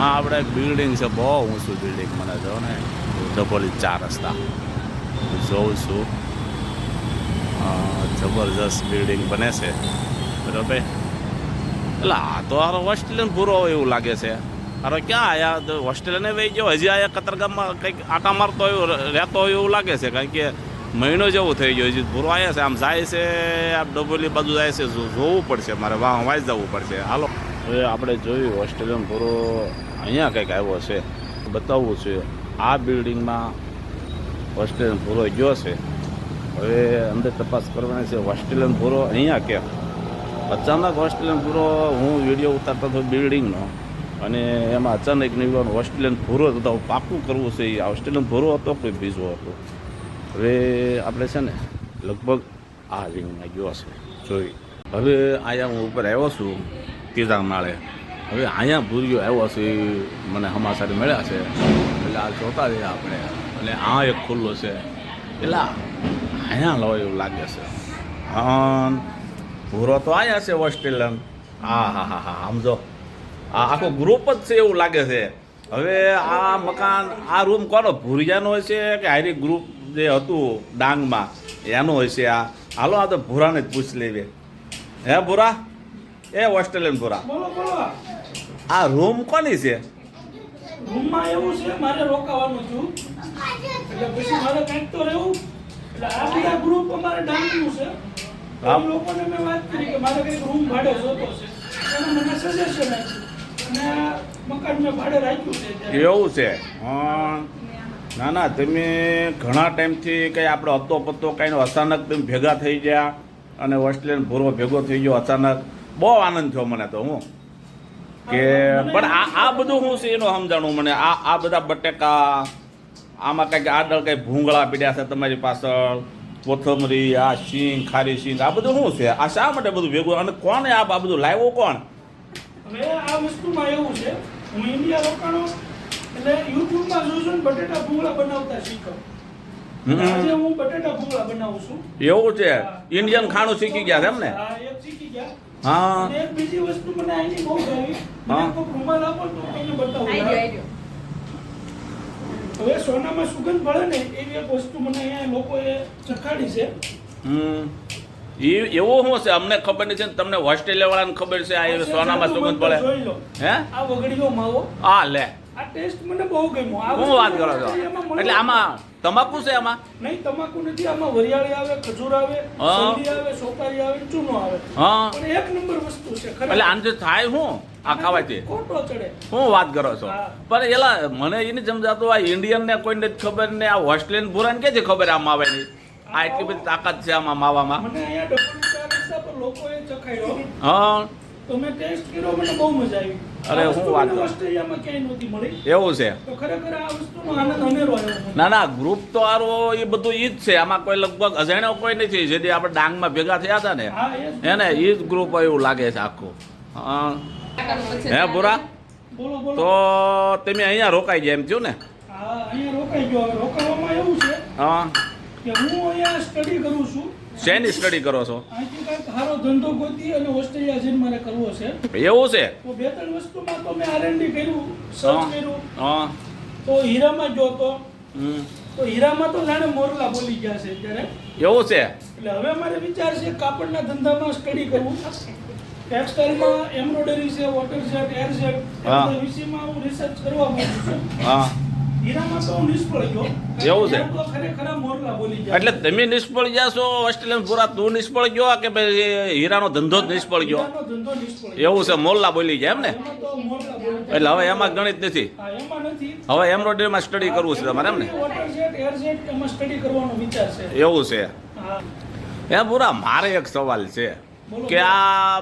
આ આપણે એક બિલ્ડિંગ છે, બહુ ઊંચું બિલ્ડિંગ મને જો ને. ડબલ ચાર રસ્તા. જોઉં છું. જબરજસ્ત બિલ્ડિંગ બને છે. બરાબર? એટલે આ તો હારો ઓસ્ટ્રેલિયન પૂરો હોય એવું લાગે છે. અરે ક્યાં આયા? તો હોસ્ટેલિયને વહી ગયો. હજી આયા કતરગામમાં કંઈક આટા મારતો હોય રહેતો હોય એવું લાગે છે. કારણ કે મહિનો જેવું થઈ ગયો. હજી પૂરો આવ્યા છે. આમ જાય છે આમ ડબોલી બાજુ જાય છે. જોવું પડશે. મારે વાહ વાંચ જવું પડશે. હાલો. હવે આપણે જોયું ઓસ્ટ્રેલિયન પૂરો અહીંયા કંઈક આવ્યો છે. બતાવવું છે, આ બિલ્ડિંગમાં ઓસ્ટ્રેલિયન પૂરો ગયો છે. હવે અંદર તપાસ કરવાની છે ઓસ્ટ્રેલિયન પૂરો અહીંયા કે અચાનક ઓસ્ટ્રેલિયન પૂરો, હું વીડિયો ઉતારતો હતો બિલ્ડિંગનો અને એમાં અચાનક નીકળવાનો ઓસ્ટ્રેલિયન પૂરો હતો પાકું કરવું છે એ ઓસ્ટ્રેલિયન પૂરો હતો કોઈ બીજો હતો? હવે આપણે છે ને, લગભગ આ રિંગમાં ગયો છે, જોઈ. હવે અહીંયા હું ઉપર આવ્યો છું. ત્રીજા માળે. હવે અહીંયા ભૂરિયો આવ્યો છે, મને સમાચાર મળ્યા છે. એટલે આ જોતા રહ્યા આપણે. અને આ એક ખુલ્લો છે. એટલે અહીંયા લો એવું લાગે છે. હા ભૂરો તો આયા છે ઓસ્ટ્રેલિયન હા હા હા હા સમજો આ આખો ગ્રુપ જ છે એવું લાગે છે. હવે આ મકાન, આ રૂમ કોનો? ભૂરિયાનો હોય છે કે હારી ગ્રુપ જે હતું ડાંગમાં? એનું હોય છે આ. હાલો, આ તો ભૂરાને જ પૂછ લેવી. હે ભૂરા? એ ઓસ્ટ્રેલિયન બોલો બોલો. આ રૂમ કોની છે? રૂમમાં એવું છે મારે રોકાવાનું છું. એટલે પછી મારે કંઈક તો રહેવું. એટલે આ બધા ગ્રુપ અમારે ડાંગનું છે. હા. લોકોને મેં વાત કરી કે મારે કંઈક રૂમ ભાડે જોતો છે. એને મને સજેશન આપ્યું. અને મકાન મેં ભાડે રાખ્યું છે એવું છે? હા. ના ના તમે ઘણા ટાઈમથી કંઈ આપણો હતો પત્તો કાંઈ અચાનક તમે ભેગા થઈ ગયા અને ઓસ્ટ્રેલિયન ભૂરો ભેગો થઈ ગયો અચાનક. બહુ આનંદ થયો મને તો હું. કે પણ આ આ બધું શું છે એનું સમજાણું મને. આ આ બધા બટેકા આમાં કંઈક આડળ કંઈક ભૂંગળા પીડ્યા છે તમારી પાછળ કોથમરી આ શીંગ ખારી શીંગ આ બધું શું છે? આ શા માટે બધું ભેગું? અને કોને આ આ બધું લાવ્યો? કોણ? હવે આ વસ્તુમાં એવું છે હું ઇન્ડિયા રોકાણો એટલે યુટ્યુબમાં જોઉં છું બટેટા ભૂંગળા બનાવતા શીખો આજે હું બટેટા ભૂંગળા બનાવું છું. એવું છે? ઇન્ડિયન ખાણું શીખી ગયા છે એમ ને શીખી ગયા. હા. બીજી વસ્તુ મને આની બહુ ગમી. હા. રૂમાલ આપો તો તમને બતાવું. આઈડિયો આઈડિયો હવે સોનામાં સુગંધ ભળે ને એવી એક વસ્તુ મને અહીંયા લોકોએ ચખાડી છે. હમ. એ એવો શું છે? અમને ખબર નથી છે તમને ઓસ્ટ્રેલિયા વાળાને ખબર છે આ સોનામાં સુગંધ પડે હે? આ વગડીયો માવો. આ લે. આ ટેસ્ટ મને બહુ ગમ્યો. આ હું વાત કરો છો? એટલે આમાં તમાકુ છે આમાં? નહીં તમાકુ નથી આમાં વરિયાળી આવે ખજૂર આવે સંધી આવે સોપારી આવે ચૂનો આવે. હા. પણ એક નંબર વસ્તુ છે ખરેખર. એટલે આમ જે થાય હું? આ ખાવાથી ખોટો ચડે. હું વાત કરો છો? પણ એલા મને એ નથી સમજાતું આ ઇન્ડિયન ને કોઈને જ ખબર ને આ ઓસ્ટ્રેલિયન ભૂરાને કે છે ખબર આ માવાની આ એટલી બધી તાકાત છે આમાં માવામાં. મને અહીંયા પર લોકોએ ચખાડ્યો હા. તો મેં ટેસ્ટ કર્યો મને બહુ મજા આવી. અરે, હું વાત ઓસ્ટ્રેલિયામાં ક્યાંય નહોતી મળી. એવું છે. તો ખરેખર આ વસ્તુનો આનંદ અનેરો આવ્યો ના ના ગ્રુપ તો આરો એ બધું ઈ જ છે. આમાં કોઈ લગભગ અજાણ્યો કોઈ નથી. જેથી આપણે ડાંગમાં ભેગા થયા હતા ને એને ઈ જ ગ્રુપ એવું લાગે છે આખું. હા. હે ભૂરા બોલો બોલો. તો તમે અહીંયા રોકાઈ ગયા એમ થયું ને? હા અહીંયા રોકાઈ ગયો. રોકાવામાં એવું છે હા. કે હું અહીંયા સ્ટડી કરું છું. શેની સ્ટડી કરો છો? સારો ધંધો ગોતી અને ઓસ્ટ્રેલિયા જઈને મારે કરવો છે. એવું છે? તો બે ત્રણ વસ્તુમાં તો મેં આરએનડી કર્યું સર્ચ કર્યું. હા. તો હીરામાં તો. હીરામાં તો જાણે મોરલા બોલી ગયા છે અત્યારે. એવું છે? એટલે હવે મારે વિચાર છે કાપડના ધંધામાં સ્ટડી કરવું. ટેક્સટાઇલમાં એમ્બ્રોઇડરી છે વોટર છે એર છે. વિશે વિષયમાં હું રિસર્ચ કરવા માંગુ છું. હા. એવું છે? એટલે તમે નિષ્ફળ ગયા છો ઓસ્ટ્રેલિયન પૂરા તું નિષ્ફળ ગયો કે ભાઈ હીરાનો ધંધો જ નિષ્ફળ ગયો? એવું છે મોલ્લા બોલી ગયા એમ ને. એટલે હવે એમાં ગણિત નથી. હવે એમ્બ્રોઇડરીમાં સ્ટડી કરવું છે તમારે એમ ને? એવું છે. એ પૂરા મારે એક સવાલ છે કે આ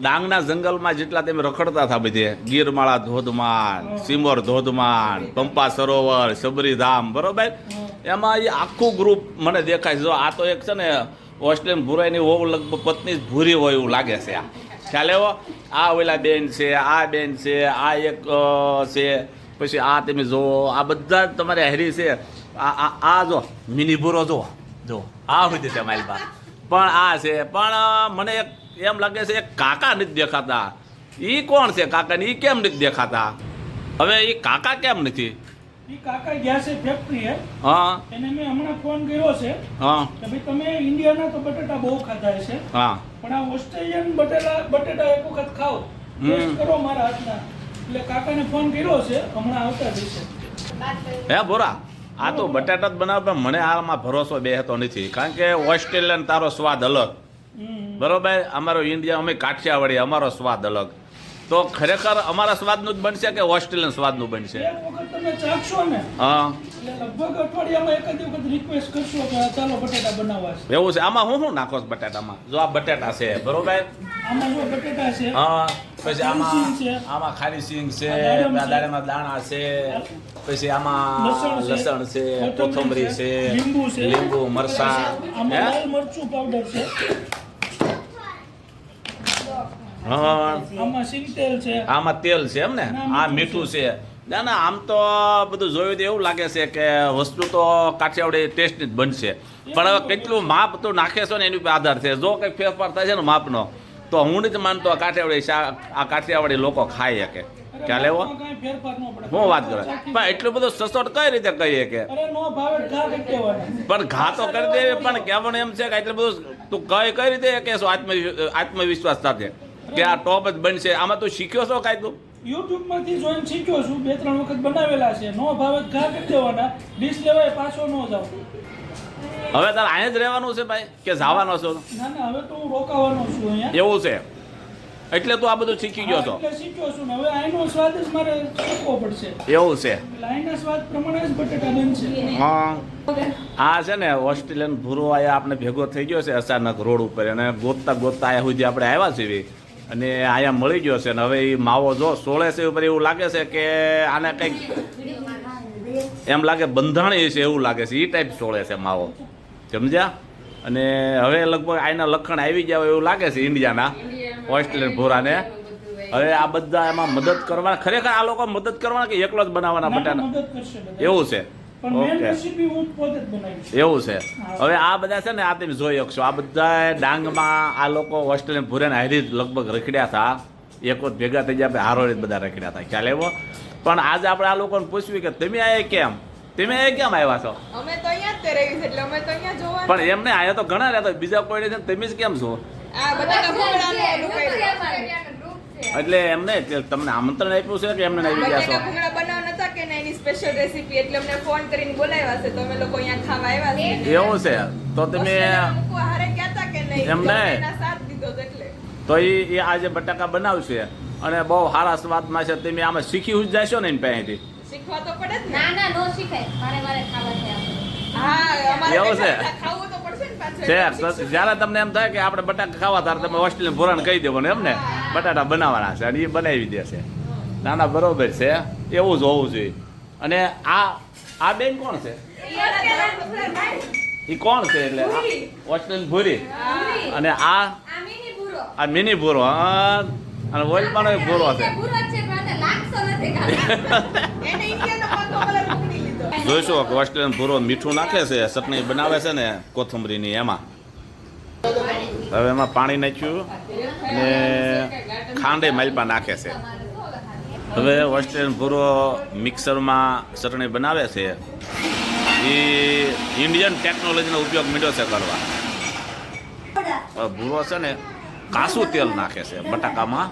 ડાંગના જંગલમાં જેટલા તમે રખડતા હતા બધે, ગીરમાળા ધોધમાન, સિમોર ધોધમાન, પંપા સરોવર, સબરીધામ, બરોબર? એમાં એ આખું ગ્રુપ મને દેખાય જો આ તો એક છે ને, ઓસ્ટ્રેલિયન ભૂરાઈની હોવ લગભગ પત્ની ભૂરી હોય એવું લાગે છે આ. ખ્યાલ એવો આ ઓલા બેન છે, આ બેન છે, આ એક છે. પછી આ તમે જુઓ, આ બધા તમારે હેરી છે. આ આ જો, મિની ભૂરો જુઓ જો આ સુધી છે મારી પાસે પણ આ છે, પણ મને એક એમ લાગે છે કાકા નથી દેખાતા. એ કોણ છે કાકા ને એ કેમ નથી દેખાતા? હવે એ કાકા કેમ નથી? ઈ કાકા ગયા છે ફેક્ટરીએ હા. એને મેં હમણાં ફોન કર્યો છે હા. કે ભાઈ તમે ઇન્ડિયાના તો બટેટા બહુ ખાધા છે હા. પણ આ ઓસ્ટ્રેલિયન બટેટા બટેટા એક વખત ખાઓ. ટેસ્ટ કરો મારા હાથના. એટલે કાકાને ફોન કર્યો છે હમણાં આવતા જશે. હે બોરા આ તો બટાટા જ બનાવે પણ મને આમાં ભરોસો બેહતો નથી. કારણ કે ઓસ્ટ્રેલિયન તારો સ્વાદ અલગ. બરોબર? અમારો ઇન્ડિયા અમે કાઠિયાવાડી અમારો સ્વાદ અલગ. તો ખરેખર અમારા સ્વાદનું જ બનશે કે ઓસ્ટ્રેલિયન સ્વાદનું બનશે? ને એવું છે? આમાં હું શું નાખો બટાટામાં? જો આ બટાટા છે બરોબર? પછી આમાં. આમાં ખારી સિંગ છે દાડમ દાણા છે પછી આમાં લસણ છે. કોથમરી છે. લીંબુ મરસા મરચું. પાવડર છે. આમાં તેલ છે. એમ ને? આ મીઠું છે. ના ના આમ તો બધું જોયું તો એવું લાગે છે કે વસ્તુ તો કાઠિયાવાડી ટેસ્ટની જ બનશે. પણ હવે કેટલું માપ તો નાખે છો ને એની ઉપર આધાર છે. જો કંઈક ફેરફાર થાય છે ને માપનો તો હું નથી માનતો આ કાઠિયાવાડી આ કાઠિયાવાડી લોકો ખાઈ શકે પડે. હું વાત કરે? પણ એટલું બધું સસોટ કઈ રીતે કહીએ કે? પણ ઘા તો કરી દેવી પણ કહેવાનું એમ છે કે એટલું બધું તું કઈ કઈ રીતે કે શું આત્મ આત્મવિશ્વાસ સાથે? કે આ ટોપ જ બનશે? આમાં તું શીખ્યો છો કાંઈ તું? યુટ્યુબમાંથી જોઈને શીખ્યો છું બે ત્રણ વખત બનાવેલા છે. નો ભાવે ઘા કરી દેવાના. ડીશ લેવાય પાછો ન જાવ હવે તારે અહીંયા જ રહેવાનું છે ભાઈ કે જવાનો છો? ના ના હવે તો હું રોકાવાનો છું અહીંયા. એવું છે? એટલે તો આ બધું શીખી ગયો છો. એટલે શીખ્યો છું હવે આઈનો સ્વાદ જ મારે શીખવો પડશે. એવું છે. એટલે સ્વાદ પ્રમાણે જ બટેટા બનશે. હા. આ છે ને ઓસ્ટ્રેલિયન ભૂરો આયા આપણે ભેગો થઈ ગયો છે અચાનક રોડ ઉપર અને ગોતતા ગોતતા આયા સુધી આપણે આવ્યા છીએ અને આયા મળી ગયો છે ને હવે એ માવો જો સોળે છે ઉપર એવું લાગે છે કે આને કંઈક એમ લાગે બંધાણી છે એવું લાગે છે. એ ટાઈપ સોળે છે માવો. સમજ્યા? અને હવે લગભગ આના લખણ આવી ગયા હોય એવું લાગે છે ઇન્ડિયાના ઓસ્ટ્રેલિયન ભોરાને. હવે આ બધા એમાં મદદ કરવા ખરેખર આ લોકો મદદ કરવાના કે એકલો જ બનાવવાના ના, ના, બટાટા મદદ કરશે બધા. એવું છે. એવું છે. હવે આ બધા છે ને આ તમે જોઈ શકશો. આ બધા ડાંગમાં આ લોકો હોસ્ટેલ ભૂરેને હારી લગભગ રખડ્યા હતા. એક વખત ભેગા થઈ ગયા હારોળી બધા રખડ્યા હતા. ખ્યાલ એવો પણ આજે આપણે આ લોકોને પૂછ્યું કે તમે આ કેમ? તમે એ કેમ આવ્યા છો? અમે તો અહીંયા જ તે રહી એટલે અમે તો અહીંયા જોવા પણ એમને આયા તો ઘણા રહેતા બીજા કોઈ છે ને તમે જ કેમ છો? એટલે એમને તે તમને આમંત્રણ આપ્યું છે કે એમને આવી ગયા છો? ભૂંગળા બનાવવા નતા કે ને એની સ્પેશિયલ રેસીપી એટલે અમને ફોન કરીને બોલાવ્યા છે. તો અમે લોકો અહીંયા ખાવા આવ્યા છે. એવું છે? તો તમે હારે કહેતા કે નહીં? એમને તો સાથ દીધો એટલે. તો એ એ આજે બટાકા બનાવશે અને બહુ સારા સ્વાદમાં છે તમે આમાં શીખી જ જશો ને એની પાસેથી? શીખવા તો પડે ના. ના નો શીખાય. મારે મારે ખાવા છે. હા અમારે એવું છે? છે જ્યારે તમને એમ થાય કે આપણે બટાકા ખાવા ત્યારે તમે હોસ્ટેલને ભૂરણ કહી દેવાનું એમ એમને બટાટા બનાવવાના છે અને એ બનાવી દેશે ના ના બરોબર છે. એવું જ હોવું જોઈએ. અને આ આ બેન કોણ છે? એ કોણ છે એટલે? હોસ્ટેલ ભૂરી. અને આ? આ મિની ભૂરો. અને ઓઇલ પણ ભૂરો છે. જોઈશું. કે ઓસ્ટ્રેલિયન ભૂરો મીઠું નાખે છે, ચટણી બનાવે છે ને કોથમરીની એમાં. હવે એમાં પાણી નાખ્યું અને ખાંડે માલપા નાખે છે. હવે ઓસ્ટ્રેલિયન ભૂરો મિક્સરમાં ચટણી બનાવે છે. એ ઇન્ડિયન ટેકનોલોજીનો ઉપયોગ મીડો છે કરવા. ભૂરો છે ને કાસું તેલ નાખે છે. બટાકામાં,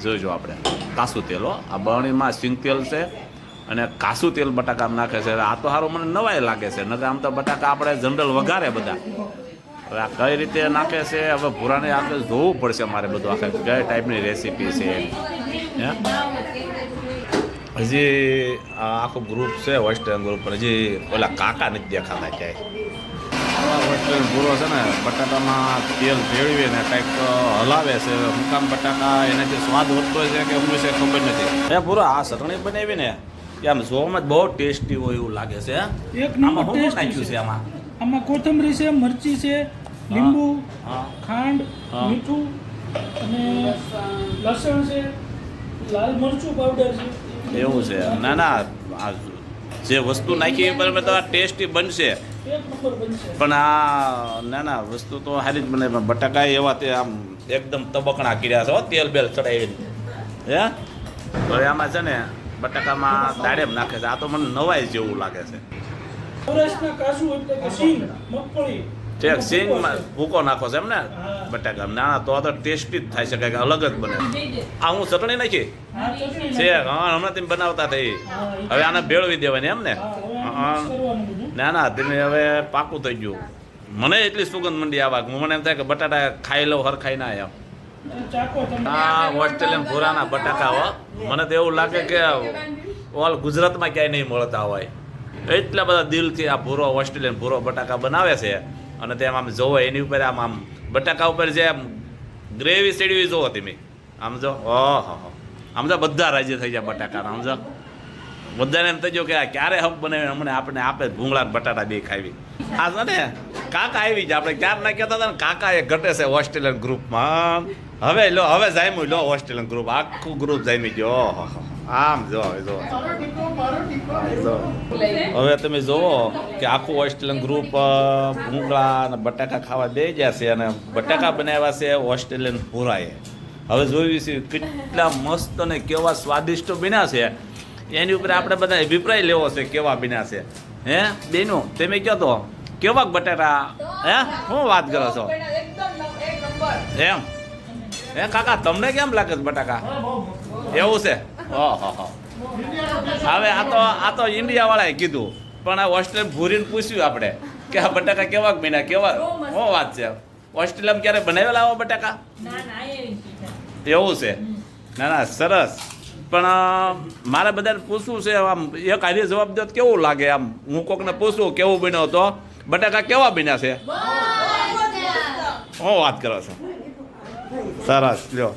જોઈજો આપણે, કાસું તેલ આ બરણીમાં સિંગ તેલ છે. અને કાસું તેલ બટાકામાં નાખે છે. આ તો સારું મને નવાય લાગે છે. નકર આમ તો બટાકા આપણે જનરલ વઘારે બધા. હવે આ કઈ રીતે નાખે છે? હવે ભૂરાને આપણે જોવું પડશે મારે બધું આખે કઈ ટાઈપની રેસીપી છે. હે? હજી આ આખું ગ્રુપ છે વેસ્ટર્ન ગ્રુપ હજી ઓલા કાકા નથી દેખાતા ક્યાંય. વેસ્ટર્ન ભૂરો છે ને બટાટામાં તેલ ભેળવીને કંઈક હલાવે છે. મુકામ કામ બટાકા એનાથી સ્વાદ વધતો છે કે હું છે ખબર નથી. એ પૂરો આ ચટણી બનાવી ને એ આમ જોવામાં જ બહુ ટેસ્ટી હોય એવું લાગે છે એક નંબર ટેસ્ટી નાખ્યું છે. આમાં? આમાં કોથમરી છે મરચી છે લીંબુ ખાંડ મીઠું અને લસણ છે લાલ મરચું પાવડર છે. એવું છે. ના ના આ જે વસ્તુ નાખી એ બરાબર તો ટેસ્ટી બનશે. પણ આ ના ના વસ્તુ તો સારી જ બને પણ બટાકા એવા તે આમ એકદમ તબકણા કર્યા છે હો, તેલ બેલ ચડાવીને. હે? હવે આમાં છે ને બટાકામાં દાડેમ નાખે છે. આ તો મને નવાય જેવું લાગે છે. સૌરાષ્ટ્રના કાજુ એટલે કે સિંગ મગફળી. ઠીક સિંગમાં ભૂકો નાખો છે એમ ને બટાકા ના ના તો તો ટેસ્ટી જ થાય છે કે અલગ જ બને. આ હું ચટણી નાખી? છે હા હમણાં તમે બનાવતા થઈ હવે આને ભેળવી દેવાની એમ ને. ના ના તમે હવે પાકું થઈ ગયું. મને એટલી સુગંધ મંડી આવા મને એમ થાય કે બટાટા ખાઈ લઉં હરખાઈ ના એમ ઓસ્ટ્રેલિયન બટાકા, હો. મને તો એવું લાગે કે ઓલ ગુજરાતમાં ક્યાંય નહીં મળતા હોય. એટલા બધા દિલથી આ ભૂરો, ઓસ્ટ્રેલિયન ભૂરો બટાકા બનાવે છે. અને તેમ આમ જોવો, એની ઉપર આમ આમ બટાકા ઉપર જે ગ્રેવી સેડવી જોવો તમે. આમ જો ઓહો આમ તો બધા રાજી થઈ જાય બટાકાના, આમ જો. બધાને એમ ગયું કે આ ક્યારે હક બને, અમને આપણે આપે ભૂંગળા બટાટા બે ખાવી. આ છે ને, કાકા આવી જ આપણે ક્યારે ના કહેતા હતા ને કાકા એ ઘટે છે ઓસ્ટ્રેલિયન ગ્રુપમાં. હવે લો હવે જામ્યું. લો હોસ્ટેલ ગ્રુપ આખું ગ્રુપ જામી ગયો આમ જો હવે જો જો. હવે તમે જોવો કે આખું હોસ્ટેલ ગ્રુપ ભૂંગળા અને બટાકા ખાવા દઈ ગયા છે અને બટાકા બનાવ્યા છે ઓસ્ટ્રેલિયન પૂરાએ હવે જોયું છે કેટલા મસ્ત અને કેવા સ્વાદિષ્ટ બન્યા છે. એની ઉપર આપણે બધા અભિપ્રાય લેવો છે કેવા બન્યા છે. હે બેનો તમે કહો તો? કેવા બટાટા હે શું વાત કરો છો? એમ? હે કાકા તમને કેમ લાગે છે બટાકા? એવું છે? ઓહો હવે આ તો આ તો ઇન્ડિયા વાળાએ કીધું. પણ આ ઓસ્ટ્રેલિયા ભૂરીને પૂછ્યું આપણે કે આ બટાકા કેવા બન્યા કેવા શું વાત છે. ઓસ્ટ્રેલિયામાં ક્યારે બનાવેલા આવા બટાકા? એવું છે? ના ના સરસ. પણ મારે બધાને પૂછવું છે આમ એક આજે જવાબ દો કેવું લાગે? આમ હું કોકને પૂછું કેવું બન્યો તો? બટાકા કેવા બન્યા છે? હું વાત કરો છો? સરસ લ્યો.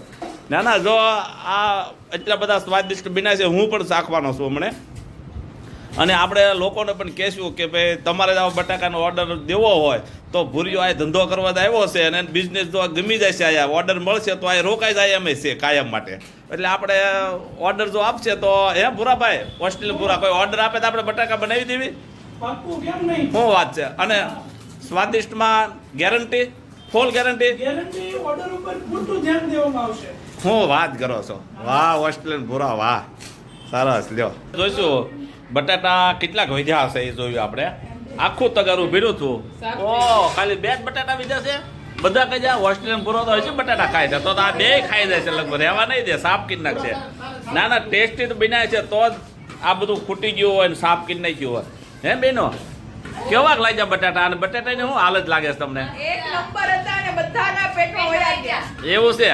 ના ના જો આ એટલા બધા સ્વાદિષ્ટ બિના છે હું પણ ચાખવાનો છું હમણે. અને આપણે લોકોને પણ કહેશું કે ભાઈ તમારે આવો બટાકાનો ઓર્ડર દેવો હોય તો ભૂરીઓ આ ધંધો કરવા જ આવ્યો છે અને બિઝનેસ જો ગમી જાય છે આ ઓર્ડર મળશે તો આ રોકાઈ જાય એમ છે કાયમ માટે. એટલે આપણે ઓર્ડર જો આપશે તો હે ભૂરાભાઈ હોસ્ટેલ ભૂરા કોઈ ઓર્ડર આપે તો આપણે બટાકા બનાવી દેવી? પાક્કું કેમ નહીં? શું વાત છે? અને સ્વાદિષ્ટમાં guarantee full guarantee? Guarantee order ઉપર પૂરતું ધ્યાન દેવામાં આવશે. હું વાત કરો છો. વાહ ઓસ્ટ્રેલિયન ભૂરા વાહ. સરસ લ્યો. જોઈશું બટાટા કેટલાક વધ્યા હશે એ જોયું આપણે. આખું તગારું ભીડું હતું. ઓ ખાલી બે જ બટાટા બીજા છે? બધા કઈ જાય ઓસ્ટ્રેલિયન ભૂરો તો હશે બટાટા ખાય છે તો આ બે ખાઈ જાય છે લગભગ રહેવા નહીં દે સાફ કરી નાખશે. ના ના ટેસ્ટી તો બનાય છે તો જ આ બધું ખૂટી ગયું હોય ને સાફ કરી નાખ્યું હોય. હે બેનો કેવાક લાગ્યા બટાટા? અને બટાટાની શું હાલત લાગે છે તમને? એક નંબર હતા અને બધાના પેટમાં ગયા. એવું છે.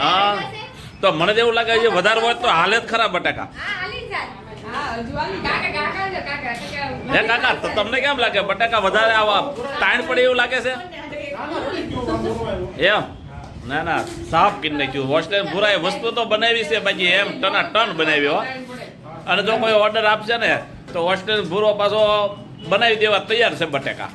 હા. તો મને એવું લાગે છે વધારે હોય તો હાલે જ ખરા બટાકા. હા હે કાકા તો તમને કેમ લાગે? બટાકા વધારે આવા તાણ પડે એવું લાગે છે? એમ? ના ના સાફ કરી નાખ્યું. હોસ્ટેલ પૂરા વસ્તુ તો બનાવી છે બાકી એમ ટના ટન બનાવી હો. અને જો કોઈ ઓર્ડર આપશે ને તો હોસ્ટેલ ભૂરો પાછો બનાવી દેવા તૈયાર છે બટાકા.